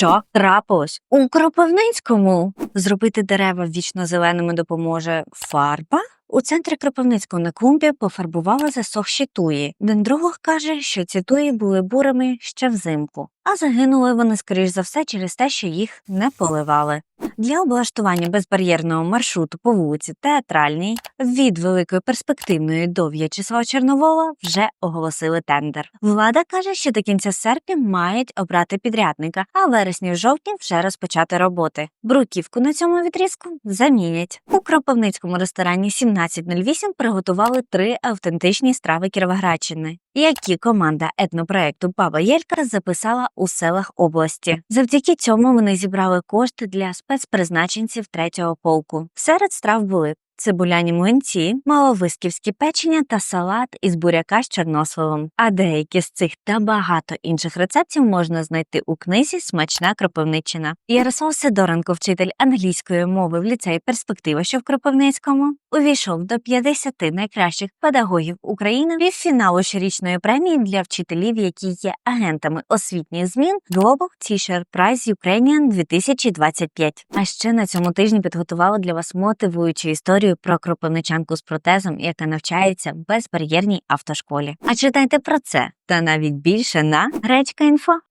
Що трапилось у Кропивницькому? Зробити дерева вічно зеленими допоможе фарба? У центрі Кропивницького на клумбі пофарбували засохші туї. Дендролог каже, що ці туї були бурими ще взимку, а загинули вони, скоріш за все, через те, що їх не поливали. Для облаштування безбар'єрного маршруту по вулиці Театральній від великої перспективної до В'ячеслава Чорновола вже оголосили тендер. Влада каже, що до кінця серпня мають обрати підрядника, а в вересні-жовтні вже розпочати роботи. Бруківку на цьому відрізку замінять. У Кропивницькому ресторані 1708 приготували три автентичні страви Кіровоградщини, які команда етнопроекту Баба Єлька записала у селах області. Завдяки цьому вони зібрали кошти для спецпризначенців третього полку. Серед страв були цибуляні млинці, маловисківські печення та салат із буряка з чорносливом. А деякі з цих та багато інших рецептів можна знайти у книзі Смачна Кропивниччина. Ярослав Сидоренко, вчитель англійської мови в ліцеї Перспектива, що в Кропивницькому, увійшов до 50 найкращих педагогів України півфіналу щорічної премії для вчителів, які є агентами освітніх змін Global Teacher Prize Ukrainian 2025. А ще на цьому тижні підготували для вас мотивуючу історію про кропивничанку з протезом, яка навчається в безбар'єрній автошколі. А читайте про це та навіть більше на Гречка.Інфо.